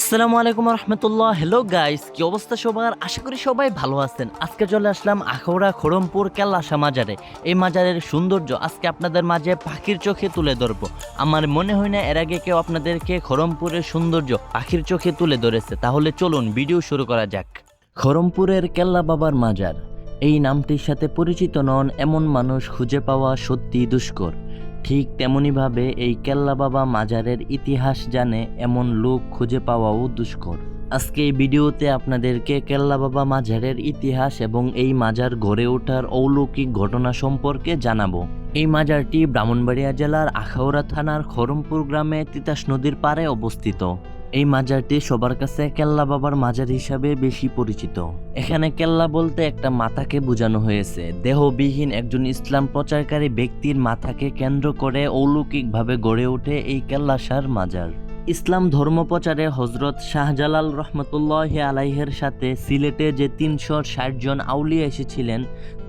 আসসালামু আলাইকুম রহমতুল্লাহ। Hello guys কি অবস্থা সবার? আশা করি সবাই ভালো আছেন। আজকে চলে আসলাম আখাউড়া খড়মপুর কেল্লাসা মাজারে। এই মাজারের সৌন্দর্য আজকে আপনাদের মাঝে পাখির চোখে তুলে ধরবো। আমার মনে হয় না এর আগে কেউ আপনাদেরকে খড়মপুরের সৌন্দর্য পাখির চোখে তুলে ধরেছে। তাহলে চলুন ভিডিও শুরু করা যাক। খড়মপুরের কেল্লা বাবার মাজার। এই নামটির সাথে পরিচিত নন এমন মানুষ খুঁজে পাওয়া সত্যি দুষ্কর। ঠিক তেমনিভাবে এই কেল্লা বাবা মাজারের ইতিহাস জানে এমন লোক খুঁজে পাওয়াও দুষ্কর। আজকে এই ভিডিওতে আপনাদেরকে কেল্লা বাবা মাজারের ইতিহাস এবং এই মাজার গড়ে ওঠার অলৌকিক ঘটনা সম্পর্কে জানাব। এই মাজারটি ব্রাহ্মণবাড়িয়া জেলার আখাউড়া থানার খরমপুর গ্রামে তিতাস নদীর পাড়ে অবস্থিত। এই মাজারটি সবার কাছে কেল্লা বাবার মাজার হিসাবে বেশি পরিচিত। এখানে কেল্লা বলতে একটা মাথাকে বোঝানো হয়েছে। দেহবিহীন একজন ইসলাম প্রচারকারী ব্যক্তির মাথাকে কেন্দ্র করে অলৌকিকভাবে গড়ে ওঠে এই কেল্লাসার মাজার। ইসলাম ধর্ম প্রচারে হজরত শাহজালাল রহমতুল্লাহ আলাইহের সাথে সিলেটে যে তিনশো ষাট জন আউলিয়া এসেছিলেন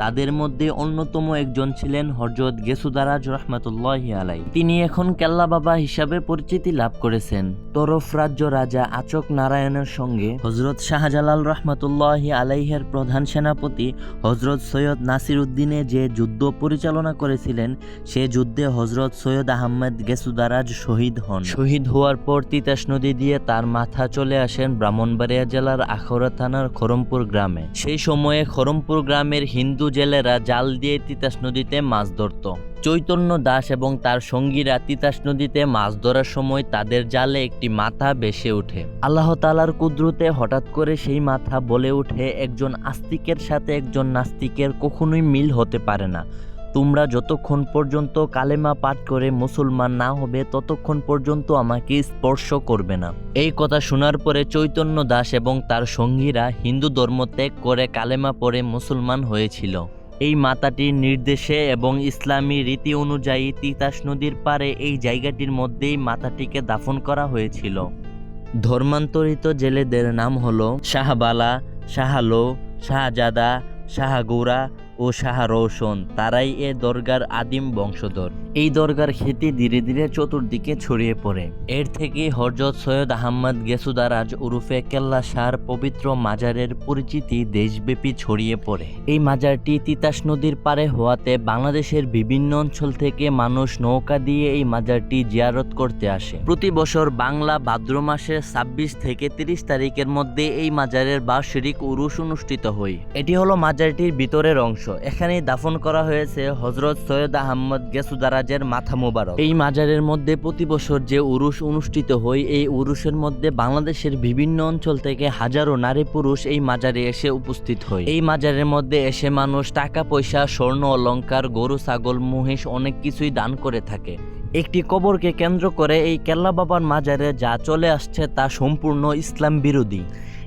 তাদের মধ্যে অন্যতম একজন ছিলেন হজরত গেসুদারাজ রহমতুল্লাহ আলাই তিনি এখন কেল্লা বাবা হিসাবে পরিচিতি লাভ করেছেন। তরফ রাজ্য রাজা আচক নারায়ণের সঙ্গে হজরত শাহজালাল রহমতুল্লাহ আলাইহের প্রধান সেনাপতি হজরত সৈয়দ নাসির উদ্দিনে যে যুদ্ধ পরিচালনা করেছিলেন, সে যুদ্ধে হজরত সৈয়দ আহমেদ গেসুদারাজ শহীদ হন। শহীদ হওয়ার পর তিতাস নদী দিয়ে তার মাথা চলে আসেন ব্রাহ্মণবাড়িয়া জেলার আখড়া থানার খরমপুর গ্রামে। সেই সময়ে খরমপুর গ্রামের হিন্দু জেলেরা জাল দিয়ে তিতাস নদীতে মাছ ধরত। চৈতন্য দাস এবং তার সঙ্গীরা তিতাস নদীতে মাছ ধরার সময় তাদের জালে একটি মাথা বেসে ওঠে। আল্লাহ তালার কুদরতে হঠাৎ করে সেই মাথা বলে ওঠে, একজন আস্তিকের সাথে একজন নাস্তিকের কখনোই মিল হতে পারে না। তোমরা যতক্ষণ পর্যন্ত কালেমা পাঠ করে মুসলমান না হবে, ততক্ষণ পর্যন্ত আমাকে স্পর্শ করবে না। এই কথা শোনার পরে চৈতন্য দাস এবং তার সঙ্গীরা হিন্দু ধর্ম ত্যাগ করে কালেমা পরে মুসলমান হয়েছিল। এই মাতাটির নির্দেশে এবং ইসলামী রীতি অনুযায়ী তিতাস নদীর পারে এই জায়গাটির মধ্যেই মাতাটিকে দাফন করা হয়েছিল। ধর্মান্তরিত জেলেদের নাম হলো শাহবালা শাহালো শাহজাদা শাহগৌরা ও শাহ রৌশন তারাই এ দরগার আদিম বংশধর। এই দরগার খ্যাতি ধীরে ধীরে চতুর্দিকে ছড়িয়ে পড়ে। এর থেকে হরজত সৈয়দ আহমদ গেসুদারাজ উরুফে কেল্লা শাহর পবিত্র মাজারের পরিচিতি দেশব্যাপী ছড়িয়ে পড়ে। এই মাজারটি তিতাস নদীর পারে হওয়াতে বাংলাদেশের বিভিন্ন অঞ্চল থেকে মানুষ নৌকা দিয়ে এই মাজারটি জিয়ারত করতে আসে। প্রতি বছর বাংলা ভাদ্র মাসের ছাব্বিশ থেকে তিরিশ তারিখের মধ্যে এই মাজারের বার্ষিক উরুস অনুষ্ঠিত হয়। এটি হলো মাজারটির ভিতরের অংশ। এখানে দাফন করা হয়েছে হজরত সৈয়দ আহমদ গেসুদারাজের মাথা মোবারক। এই মাজারের মধ্যে প্রতি বছর যে উরুস অনুষ্ঠিত হয়, এই উরুসের মধ্যে বাংলাদেশের বিভিন্ন অঞ্চল থেকে হাজারো নারী পুরুষ এই মাজারে এসে উপস্থিত হয়। এই মাজারের মধ্যে এসে মানুষ টাকা, পয়সা, স্বর্ণ, অলংকার, গরু, ছাগল, মহিষ অনেক কিছুই দান করে থাকে। একটি কবরকে কেন্দ্র করে এই কেল্লা বাবার মাজারে যা চলে আসছে তা সম্পূর্ণ ইসলাম বিরোধী।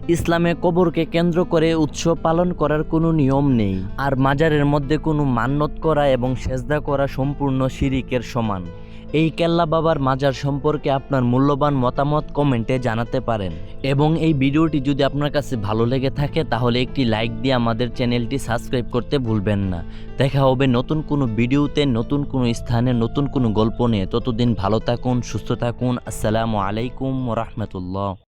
ইসলামে কবরকে কেন্দ্র করে উৎসব পালন করার কোনো নিয়ম নেই। আর মাজারের মধ্যে কোনো মান্যত করা এবং সেজদা করা সম্পূর্ণ শিরিকের সমান। এই কেল্লা বাবার মাজার সম্পর্কে আপনার মূল্যবান মতামত কমেন্টে জানাতে পারেন। এবং এই ভিডিওটি যদি আপনার কাছে ভালো লেগে থাকে, তাহলে একটি লাইক দিয়ে আমাদের চ্যানেলটি সাবস্ক্রাইব করতে ভুলবেন না। দেখা হবে নতুন কোনো ভিডিওতে, নতুন কোনো স্থানে, নতুন কোনো গল্প নিয়ে। ততদিন ভালো থাকুন, সুস্থ থাকুন। আসসালামু আলাইকুম রহমতুল্লাহ।